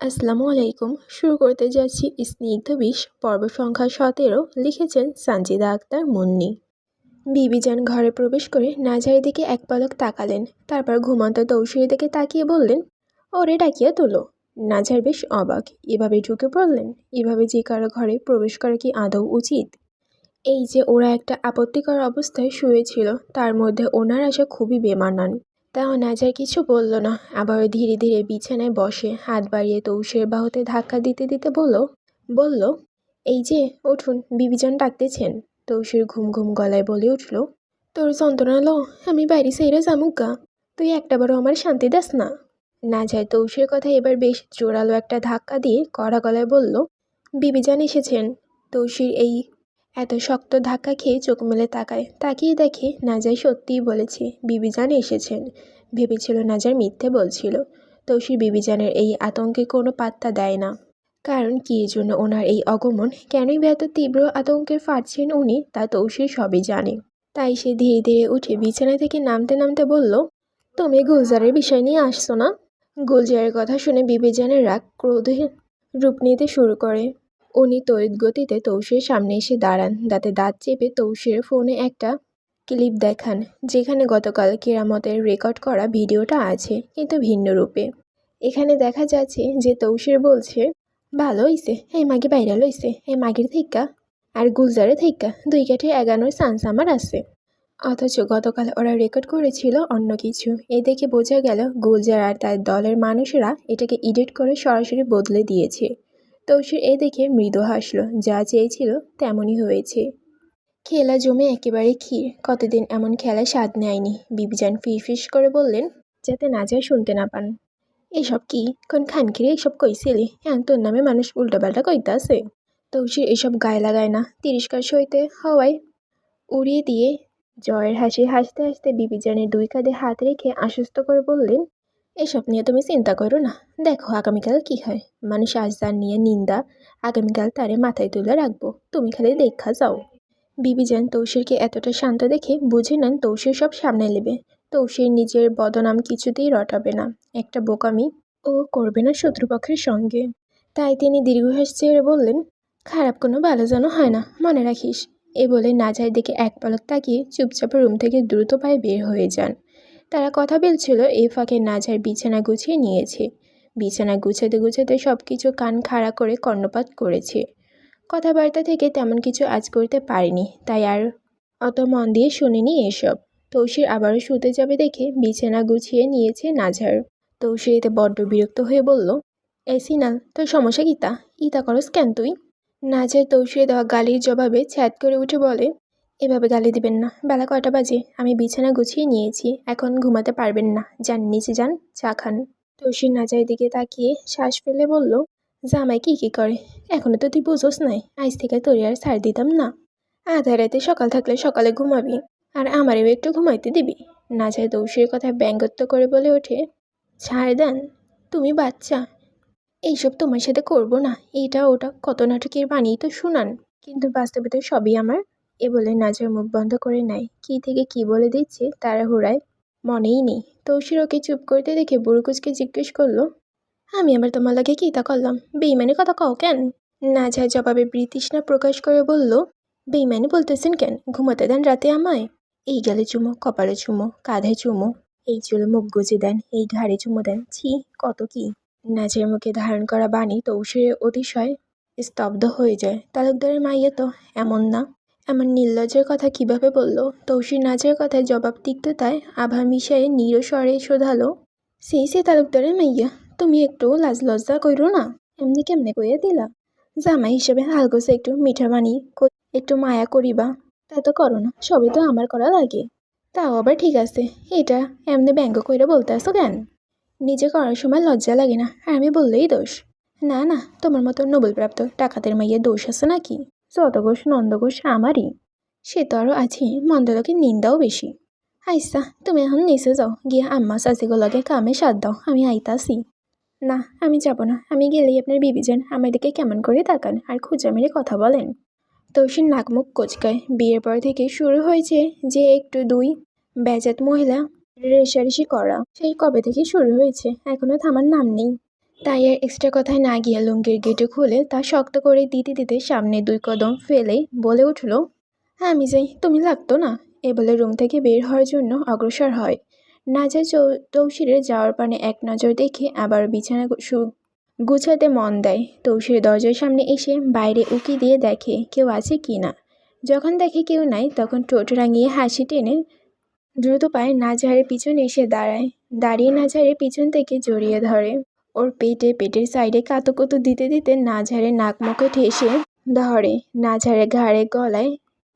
আসসালামু আলাইকুম। শুরু করতে যাচ্ছি স্নিগ্ধ বিষ পর্ব সংখ্যা সতেরো, লিখেছেন সানজিদা আক্তার মুন্নি। বিবিজান ঘরে প্রবেশ করে নাজারের দিকে এক পলক তাকালেন। তারপর ঘুমন্ত তৌসির দিকে তাকিয়ে বললেন, ওরে ডাকিয়া তোলো। নাজার বেশ অবাক। এভাবে ঢুকে পড়লেন? এভাবে যে কারও ঘরে প্রবেশ করা কি আদৌ উচিত? এই যে ওরা একটা আপত্তিকর অবস্থায় শুয়েছিল, তার মধ্যে ওনার আসা খুবই বেমানান। তাও নাজার কিছু বলল না। আবার ধীরে ধীরে বিছানায় বসে হাত বাড়িয়ে তৌসের বাহুতে ধাক্কা দিতে দিতে বলল বলল, এই যে, উঠুন, বিবিজন ডাকতেছেন। তৌসির ঘুম ঘুম গলায় বলে উঠল, তোর যন্ত্রণা লো, আমি বাইরে সেইরা জামুক তুই একটাবারও আমার শান্তি দাস না। না যায় তৌসির কথা এবার বেশ জোরালো একটা ধাক্কা দিয়ে কড়া গলায় বলল, বিবিজান এসেছেন। তৌসির এই এত শক্ত ধাক্কা খেয়ে চোখ মেলে তাকায়। তাকিয়ে দেখে নাজাই সত্যিই বলেছে, বিবিজান এসেছেন। ভেবেছিল নাজার মিথ্যে বলছিল। তৌসির বিবিজানের এই আতঙ্কে কোনো পাত্তা দেয় না। কারণ কী জন্য ওনার এই অগমন কেনই বা এত তীব্র আতঙ্কের ফাটছেন উনি, তা তৌসির সবই জানে। তাই সে ধীরে ধীরে উঠে বিছানা থেকে নামতে নামতে বলল, তুমি গুলজারের বিষয় নিয়ে আসছো না? গুলজারের কথা শুনে বিবেজানের রাগ ক্রোধে রূপ নিতে শুরু করে। উনি তড়িৎ গতিতে তৌসির সামনে এসে দাঁড়ান। দাঁতে দাঁত চেপে তৌসির ফোনে একটা ক্লিপ দেখান, যেখানে গতকাল কেরামতের রেকর্ড করা ভিডিওটা আছে, কিন্তু ভিন্ন রূপে। এখানে দেখা যাচ্ছে যে তৌসির বলছে, ভালো হইছে, এই মাগি বাইরে লইছে এই মাগির থেক্কা আর গুলজারে থেক্কা দুই কাঠে এগানোর চান্স আমার আছে। অথচ গতকাল ওরা রেকর্ড করেছিল অন্য কিছু। এ দেখে বোঝা গেল, গুলজার আর তার দলের মানুষেরা এটাকে এডিট করে সরাসরি বদলে দিয়েছে। তৌসির এ দেখে মৃদু হাসল, যা চেয়েছিল তেমনই হয়েছে। খেলা জমে একেবারে ক্ষীর, কতদিন এমন খেলায় স্বাদ নেয়নি, বিবিজান ফিস করে বললেন, যাতে না যায় শুনতে না পান। এসব কি? কোন খানকিরে এসব কইছিলি? হ্যাঁ তোর নামে মানুষ উল্টোপাল্টা কইতে আছে তৌসির এসব গায়ে লাগায় না, তিরস্কার সইতে হওয়ায় উড়িয়ে দিয়ে জয়ের হাসি হাসতে হাসতে বিবিজানের দুই কাঁধে হাত রেখে আশ্বস্ত করে বললেন এসব নিয়ে তুমি চিন্তা করো না। দেখো আগামীকাল কি হয়। মানুষ আজ নিয়ে নিন্দা, আগামীকাল তারে মাথায় তুলে রাখব। তুমি খালি দেখা যাও। বিবিজান তৌসিরকে এতটা শান্ত দেখে বুঝে নেন তৌসির সব সামনে নেবে। তৌসির নিজের বদনাম কিছুতেই রটাবে না। একটা বোকামি ও করবে না শত্রুপক্ষের সঙ্গে। তাই তিনি দীর্ঘশ্বাস ছেড়ে বললেন, খারাপ কোনো ভালো যেন হয় না, মনে রাখিস। এ বলে নাজার দিকে এক পলক তাকিয়ে চুপচাপ রুম থেকে দ্রুত পায়ে বের হয়ে যান। তারা কথা বলছিল এ ফাঁকে নাজার বিছানা গুছিয়ে নিয়েছে। বিছানা গুছাতে গুছাতে সব কিছু কান খাড়া করে কর্ণপাত করেছে। কথাবার্তা থেকে তেমন কিছু আজ করতে পারেনি, তাই আর অত মন দিয়ে শুনিনি এসব। তৌসির আবারও শুতে যাবে দেখে বিছানা গুছিয়ে নিয়েছে নাঝার তৌসির এতে বড্ড বিরক্ত হয়ে বলল এ সিনাল, তোর সমস্যা তা? ইতা করস কেন তুই? নাঝার তৌসিরে দেওয়া গালির জবাবে ছ্যাদ করে উঠে বলে এভাবে গালি দিবেন না। বেলা কয়টা বাজে? আমি বিছানা গুছিয়ে নিয়েছি। এখন ঘুমাতে পারবেন না। যান, নিচে যান, চা খান। তৌসির নাজার দিকে তাকিয়ে শ্বাস ফেলে বলল, জামাই কি কি করে? এখনও তো তুই বুঝোস নাই। আজ থেকে তোর আর ছাড় দিতাম না। আধা রাতে সকাল থাকলে সকালে ঘুমাবি। আর আমারেও একটু ঘুমাইতে দিবি। না যায় দৌসের কথা ব্যঙ্গত্ব করে বলে ওঠে, ছাড় দেন, তুমি বাচ্চা। এইসব তোমার সাথে করব না। এটা ওটা কত নাটকের বানিয়ে তো শুনান। কিন্তু বাস্তবে তো সবই আমার। এ বলে নাজার মুখ বন্ধ করে নেয়। কি থেকে কি বলে দিচ্ছে তারা হুড়ায় মনেই নেই। তৌসির ওকে চুপ করতে দেখে বুড়ুকুচকে জিজ্ঞেস করল, আমি আবার তোমার লাগে কী তা করলাম? বেইমানি কথা কও কেন? না যায় জবাবে বৃতৃষ্ণা প্রকাশ করে বলল বেইমানি বলতেছেন কেন? ঘুমাতে দেন রাতে আমায়? এই গেলে চুমো, কপালে চুমো, কাঁধে চুমো, এই চুলে মুখ গুজে দেন, এই ঘাড়ে চুমো দেন, ছি, কত কি? নাচের মুখে ধারণ করা বাণী তৌসিরে অতিশয় স্তব্ধ হয়ে যায়। তালুকদারের মাইয়া তো এমন না। এমন নির্লজ্জের কথা কীভাবে বলল? তৌসির নাচের কথায় জবাব তিক্ততায় আভা মিশায়ে নিরস্বরে শোধালো, সেই সে তালুকদারের মাইয়া, তুমি একটু লাজ লজ্জা কইরো না? এমনি কেমনে কইয়া দিলা? জামাই হিসেবে হালগোসে একটু মিঠা বানি একটু মায়া করিবা, তা তো করো না, সবই তো আমার করা লাগে। তাও আবার ঠিক আছে এটা এমনি ব্যঙ্গ কইরা বলতে আসো কেন? নিজে করার সময় লজ্জা লাগে না, আর আমি বললেই দোষ। না না, তোমার মতো নোবেলপ্রাপ্ত ডাকাতের মাইয়ের দোষ আছে নাকি? যত ঘোষ নন্দ ঘোষ আমারই, সে তো আরও আছে মন্দলোকের নিন্দাও বেশি। আইসা, তুমি এখন নিচে যাও, গিয়ে আম্মা সাজিগুলোকে কামে সাথ দাও, আমি আইতাছি। না, আমি যাব না, আমি গেলেই আপনার বিবিজন আমার দিকে কেমন করে তাকান আর খুঁজা মেরে কথা বলেন। তৌসির নাকমুখ কোচকায়, বিয়ের পর থেকে শুরু হয়েছে যে একটু দুই বেজাত মহিলা রেশারেশি করা, সেই কবে থেকে শুরু হয়েছে, এখনও থামার নাম নেই। তাই আর এক্সট্রা কথায় না গিয়ে লুঙ্গির গেটে খুলে তা শক্ত করে দিতে দিতে সামনে দুই কদম ফেলে বলে উঠল আমি যাই তুমি লাগতো না? এ বলে রুম থেকে বের হওয়ার জন্য অগ্রসর হয়। নাজা তৌসিরে যাওয়ার পানে এক নজর দেখে আবার বিছানা গুছাতে মন দেয়। তৌসির দরজার সামনে এসে বাইরে উকি দিয়ে দেখে কেউ আছে কি না। যখন দেখে কেউ নাই, তখন ঠোঁট রাঙিয়ে হাসি টেনে দ্রুত পায়ে নাজারের পিছনে এসে দাঁড়ায়। দাঁড়িয়ে নাজারের পিছন থেকে জড়িয়ে ধরে। ওর পেটে, পেটের সাইডে কাতুকুতু দিতে দিতে নাঝারে নাক মুখে ঠেসে ধরে, নাঝারে ঘাড়ে, গলায়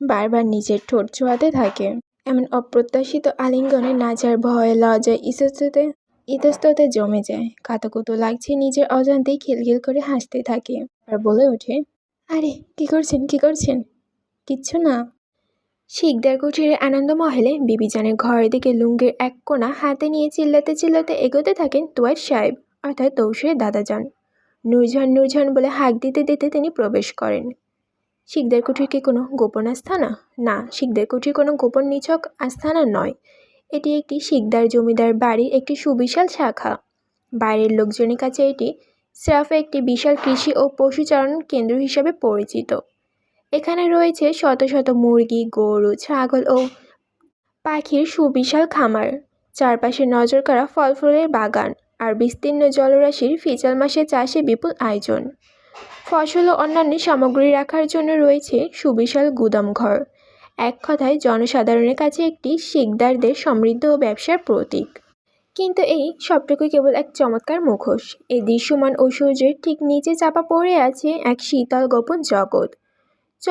বারবার নিজের ঠোঁট ছোঁয়াতে থাকে। এমন অপ্রত্যাশিত আলিঙ্গনে নাচার ভয়ে, লজ্জায়, ইতস্ততে ইতস্ততে জমে যায়। কাতুকুতু লাগছে নিজের অজান্তেই খিলখিল করে হাসতে থাকে আর বলে ওঠে, আরে, কি করছেন কি করছেন? কিচ্ছু না। শিকদার কুঠিরের আনন্দ মহলে বিবিজানের ঘরের দিকে লুঙ্গির এক কোণা হাতে নিয়ে চিল্লাতে চিল্লাতে এগোতে থাকেন তুয়ার সাহেব। অর্থাৎ তৌসুরের দাদা যান। নূরজাহান নূরজাহান বলে হাঁক দিতে দিতে তিনি প্রবেশ করেন। শিকদার কুঠির কি কোনো গোপন আস্থানা? না, শিকদার কুঠির কোনো গোপন নিছক আস্থানা নয়। এটি একটি শিকদার জমিদার বাড়ির একটি সুবিশাল শাখা। বাইরের লোকজনের কাছে এটি স্রাফ একটি বিশাল কৃষি ও পশুচারণ কেন্দ্র হিসাবে পরিচিত। এখানে রয়েছে শত শত মুরগি, গরু, ছাগল ও পাখির সুবিশাল খামার। চারপাশে নজর করা ফল ফুলের বাগান। আর বিস্তীর্ণ জলরাশির ফিচাল মাসে চাষে বিপুল আয়োজন। ফসল ও অন্যান্য সামগ্রী রাখার জন্য রয়েছে সুবিশাল গুদামঘর এক কথায়, জনসাধারণের কাছে একটি শিকদারদের সমৃদ্ধ ও ব্যবসার প্রতীক। কিন্তু এই সবটুকুই কেবল এক চমৎকার মুখোশ। এই দৃশ্যমান ঐশ্বর্যের ঠিক নিচে চাপা পড়ে আছে এক শীতল গোপন জগৎ। চ,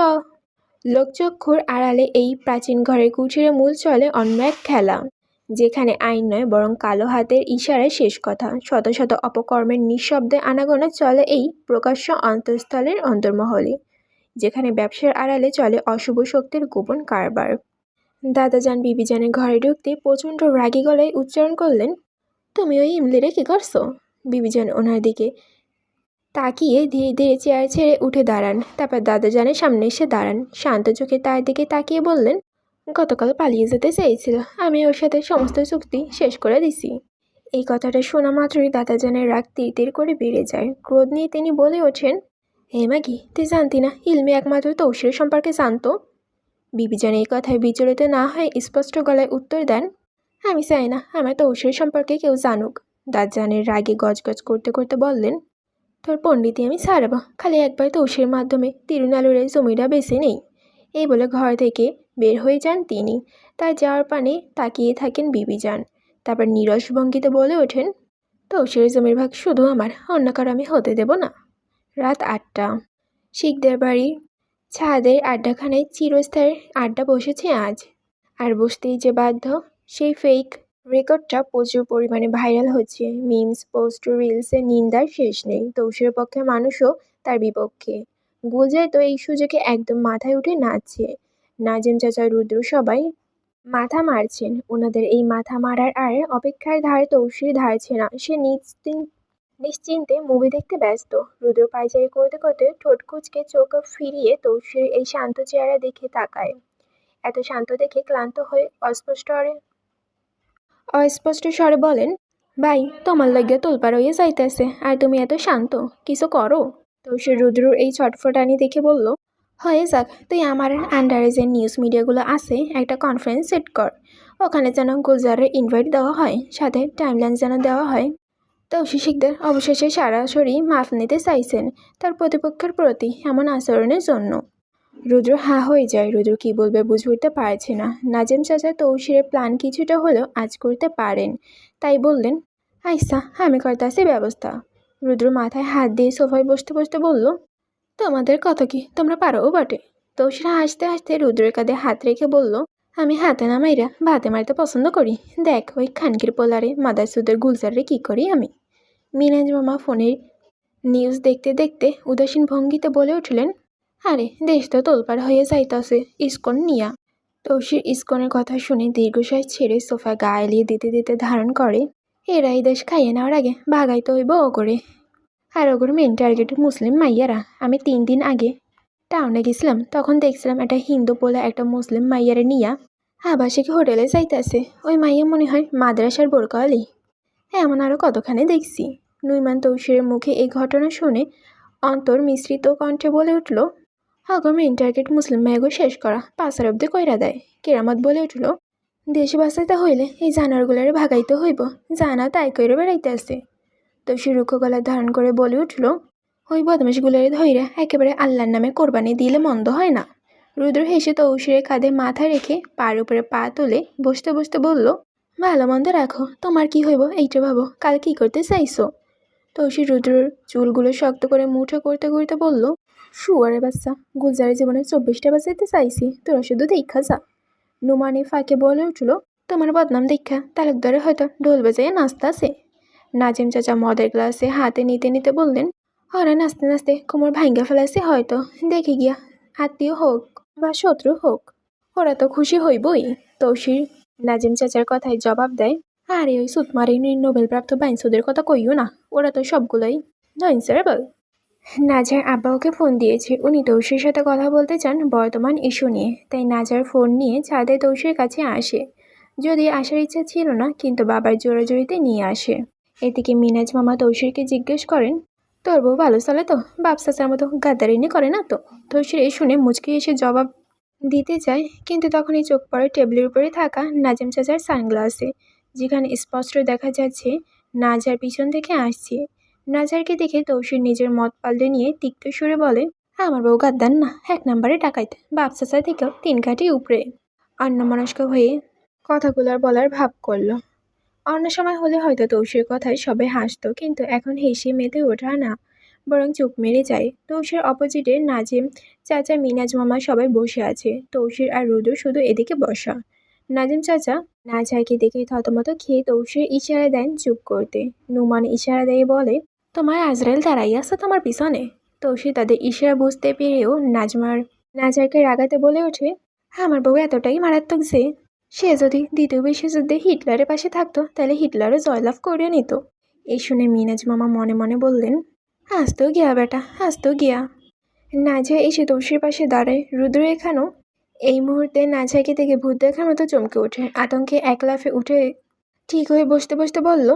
লোকচক্ষুর আড়ালে এই প্রাচীন ঘরের কুঠিরে মূল চলে অন্য এক খেলা। যেখানে আইন নয়, বরং কালো হাতের ইশারায় শেষ কথা। শত শত অপকর্মের নিঃশব্দে আনাগোনা চলে এই প্রকাশ্য অন্তঃস্থলের অন্তর্মহলে, যেখানে ব্যবসার আড়ালে চলে অশুভ শক্তির গোপন কারবার। দাদাজান বিবিজানের ঘরে ঢুকতে প্রচণ্ড রাগী গলায় উচ্চারণ করলেন, তুমি ওই ইমলিরে কী করছ? বিবিজান ওনার দিকে তাকিয়ে ধীরে ধীরে চেয়ার ছেড়ে উঠে দাঁড়ান। তারপর দাদাজানের সামনে এসে দাঁড়ান। শান্ত চোখে তার দিকে তাকিয়ে বললেন গতকাল পালিয়ে যেতে চেয়েছিল। আমি ওর সাথে সমস্ত চুক্তি শেষ করে দিছি। এই কথাটা শোনা মাত্রই দাদাজানের রাগ তীর তীর করে বেড়ে যায়। ক্রোধ নিয়ে তিনি বলে ওঠেন, হে মাগি, তুই জানতি না ইলমি একমাত্র তৌসির সম্পর্কে জানতো? বিবিজান এই কথায় বিচলিত না হয়ে স্পষ্ট গলায় উত্তর দেন, আমি চাই না আমার তৌসির সম্পর্কে কেউ জানুক। দাদাজানের রাগে গজগজ করতে করতে বললেন, তোর পণ্ডিতি আমি ছাড়ব। খালি একবার তৌসির মাধ্যমে তিরুনালুরের জমিটা বেছে নেই। এই বলে ঘর থেকে বের হয়ে যান তিনি। তার যাওয়ার পানে তাকিয়ে থাকেন বিবিজান। তারপর নিরস ভঙ্গিতে বলে ওঠেন তৌসির জমির ভাগ শুধু আমার, অন্য কারও আমি হতে দেব না। রাত আটটা। শিখদের বাড়ি। ছাদের আড্ডাখানায় চিরস্থায়ী আড্ডা বসেছে আজ। আর বসতেই যে বাধ্য, সেই ফেক রেকর্ডটা প্রচুর পরিমাণে ভাইরাল হচ্ছে। মিমস পোস্ট রিলসে নিন্দার শেষ নেই। তৌসির পক্ষে মানুষও তার বিপক্ষে। গুলজায় তো এই সুযোগে একদম মাথায় উঠে নাচছে। নাজিম চাচা, রুদ্র সবাই মাথা মারছেন। ওনাদের এই মাথা মারার আর অপেক্ষার ধারে তৌসির ধারছে না। সে নিশ্চিন্ত মুভি দেখতে ব্যস্ত। রুদ্র পায়চারি করতে করতে ঠোঁট কুচকে চোখ ফিরিয়ে তৌসির এই শান্ত চেহারা দেখে তাকায়। এত শান্ত দেখে ক্লান্ত হয়ে অস্পষ্ট অস্পষ্ট স্বরে বলেন, ভাই, তোমার লজ্ঞা তোলপার হয়ে যাইতেছে, আর তুমি এত শান্ত, কিছু করো? তৌসির রুদ্রর এই ছটফটানি দেখে বলল, হয়ে যাক, তুই আমার আন্ডারে যে নিউজ মিডিয়াগুলো আছে, একটা কনফারেন্স সেট কর। ওখানে যেন গুলজারের ইনভাইট দেওয়া হয়, সাথে টাইমলাইন যেন দেওয়া হয়। তৌসি শিকদার অবশেষে সরাসরি মাফ নিতে চাইছেন তার প্রতিপক্ষের প্রতি এমন আচরণের জন্য। রুদ্র হা হয়ে যায়। রুদ্র কী বলবে বুঝে উঠতে পারছে না। নাজেম চাচা তৌসিরের প্ল্যান কিছুটা হলেও আজ করতে পারেন। তাই বললেন আইসা আমি করতেছি ব্যবস্থা। রুদ্র মাথায় হাত দিয়ে সোফায় বসতে বসতে বলল, তোমাদের কত কি? তোমরা পারোও বটে? তৌসিরা হাসতে হাসতে রুদ্রের কাঁধে হাত রেখে বলল, আমি হাতে না মাইরা ভাতে মারতে পছন্দ করি। দেখ ওই খানকির পোলারে মাদার সুদের গুলজারে কী করি আমি? মিনাজ মামা ফোনের নিউজ দেখতে দেখতে উদাসীন ভঙ্গিতে বলে উঠলেন, আরে, দেশ তো তোলপাড় হয়ে যাইতাছে, ইস্কন নিয়া। তৌসির ইস্কনের কথা শুনে দীর্ঘশ্বাস ছেড়ে সোফা গা এলিয়ে দিতে দিতে ধারণ করে এরা এই দেশ খাইয়ে নেওয়ার আগে ভাগাইতে হইব ও করে। আর ওগুলো মেন টার্গেট মুসলিম মাইয়ারা। আমি তিন দিন আগে টাউনে গেছিলাম, তখন দেখছিলাম একটা হিন্দু বলে একটা মুসলিম মাইয়ারে নিয়া আবাসিক হোটেলে যাইতেছে। ওই মাইয়া মনে হয় মাদ্রাসার বোরকালি এমন আরও কতখানি দেখছি। নুইমান তৌসিরের মুখে এই ঘটনা শুনে অন্তর মিশ্রিত কণ্ঠে বলে উঠল, আগো মেইন টার্গেট মুসলিম মেয়েগো শেষ করা পাঁচার অব্দি কইরা দেয়। কেরামত বলে উঠল দেশ বাঁচাইতে হইলে এই জানারগুলারে ভাগাইতে হইব। জানা তাই কইরে বেড়াইতে আসে তৌসির রুক্ষ গলা ধারণ করে বলে উঠল, ওই বদমাশগুলারে ধইরা একেবারে আল্লাহর নামে কোরবানি দিলে মন্দ হয় না। রুদ্র হেসে তৌসিরের কাঁধে মাথা রেখে পার উপরে পা তুলে বসতে বসতে বলল, ভালো মন্দ রাখো, তোমার কি হইব এইটা ভাবো, কাল কি করতে চাইছো? তৌসির রুদ্রর চুলগুলো শক্ত করে মুঠো করতে করতে বলল, শুয়ারে বাচ্চা গুলজারের জীবনে চব্বিশটা বাজাইতে চাইছি, তোরা শুধু দেখা যা। নুমানি ফাঁকে বলে উঠল, তোমার বদনাম দীক্ষা, তালুকদারে হয়তো ঢোল বাজাইয়ে নাচতাছে নাজিম চাচা মদের গ্লাসে হাতে নিতে নিতে বললেন, ওরা নাচতে নাচতে কোমর ভাঙ্গা ফেলাইছে হয়তো, দেখে গিয়া, আত্মীয় হোক বা শত্রু হোক, ওরা তো খুশি হইবই। তৌসির নাজিম চাচার কথায় জবাব দেয়, আরে ওই সুতমারি নোবেলপ্রাপ্ত বাইনসুদের কথা কইও না, ওরা তো সবগুলোই নইনসারেবল নাজার আব্বা ওকে ফোন দিয়েছে। উনি তৌসির সাথে কথা বলতে চান বর্তমান ইস্যু নিয়ে। তাই নাজার ফোন নিয়ে ছাদে তৌসির কাছে আসে। যদি আসার ইচ্ছা ছিল না, কিন্তু বাবার জোরাজোরিতে নিয়ে আসে। এদিকে মিনাজ মামা তৌসিরকে জিজ্ঞেস করেন, তোর বউ ভালো চলে তো? বাপ চাচার মতো গাদ্দারিনি করে না তো? তৌসির এই শুনে মুচকি এসে জবাব দিতে যায় কিন্তু তখনই চোখ পড়ে টেবিলের উপরে থাকা নাজিম চাচার সানগ্লাসে, যেখানে স্পষ্ট দেখা যাচ্ছে, নাজার পিছন থেকে আসছে। নাজারকে দেখে তৌসির নিজের মত পাল্টে নিয়ে তিক্ত সুরে বলে, আমার বউ গাদ্দার না, এক নম্বরে ডাকাইতে, বাপ চাচা থেকেও তিন কাঠি উপরে। অন্যমনস্ক হয়ে কথাগুলোর বলার ভাব করল। অন্য সময় হলে হয়তো তৌসির কথায় সবাই হাসতো, কিন্তু এখন হেসে মেতে ওঠা না, বরং চুপ মেরে যায়। তৌসির অপোজিটে নাজিম, চাচা মিনাজ মামা সবাই বসে আছে, তৌসির আর রুদু শুধু এদিকে বসা। নাজিম চাচা, নাজারকে দেখে থতমত খেয়ে তৌসির ইশারা দেন চুপ করতে। নুমান ইশারা দিয়ে বলে তোমার আজরাইল দাঁড়াই আছে তোমার পিছনে। তৌসির তাদের ইশারা বুঝতে পেরেও নাজমার, নাজারকে রাগাতে বলে ওঠে হ্যাঁ আমার বউ এতটাই মারাত্মক যে, সে যদি দ্বিতীয় বিশ্বযুদ্ধে হিটলারের পাশে থাকতো, তাহলে হিটলারও জয়লাভ করে নিত। এই শুনে মিনাজ মামা মনে মনে বললেন হাসতেও গিয়া বেটা হাসতেও গিয়া। নাজা এসে তৌসির পাশে দাঁড়ায়। রুদ্র এখানেও। এই মুহূর্তে নাজাকে থেকে ভূত দেখার মতো চমকে ওঠে। আতঙ্কে এক লাফে উঠে ঠিক হয়ে বসতে বসতে বলল,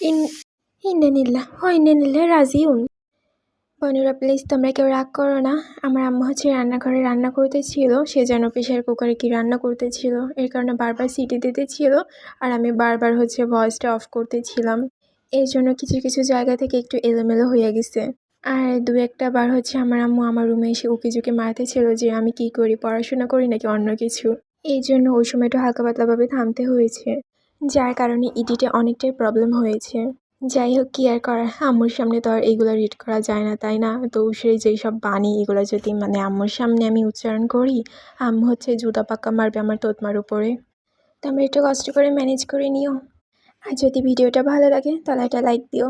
ইন ইন্নে নিল্লা রাজি উন বনুরা প্লিজ তোমরা কেউ রাগ করো না। আমার আম্মু হচ্ছে রান্নাঘরে রান্না করতেছিল, সে যেন প্রেশার কুকারে কি রান্না করতেছিল। এর কারণে বারবার সিটি দিতেছিল, আর আমি বারবার হচ্ছে ভয়েসটা অফ করতেছিলাম। এর জন্য কিছু কিছু জায়গা থেকে একটু এলোমেলো হয়ে গেছে। আর দু একটা বার হচ্ছে আমার আম্মু আমার রুমে এসে উকি ঝুঁকি মারতেছিল যে আমি কি করি, পড়াশোনা করি নাকি অন্য কিছু। এই জন্য ওই সময় একটু হালকা পাতলাভাবে থামতে হয়েছে, যার কারণে ইডিটে অনেকটাই প্রবলেম হয়েছে। যাই হোক কী আর করার আম্মুর সামনে তো আর এগুলো রিড করা যায় না, তাই না? তো সেই যেই সব বাণী, এগুলো যদি মানে আম্মুর সামনে আমি উচ্চারণ করি, আম্মু হচ্ছে জুতা পাক্কা মারবে আমার তোতমার উপরে। তোমরা একটু কষ্ট করে ম্যানেজ করে নিও। আর যদি ভিডিওটা ভালো লাগে, তাহলে একটা লাইক দিও।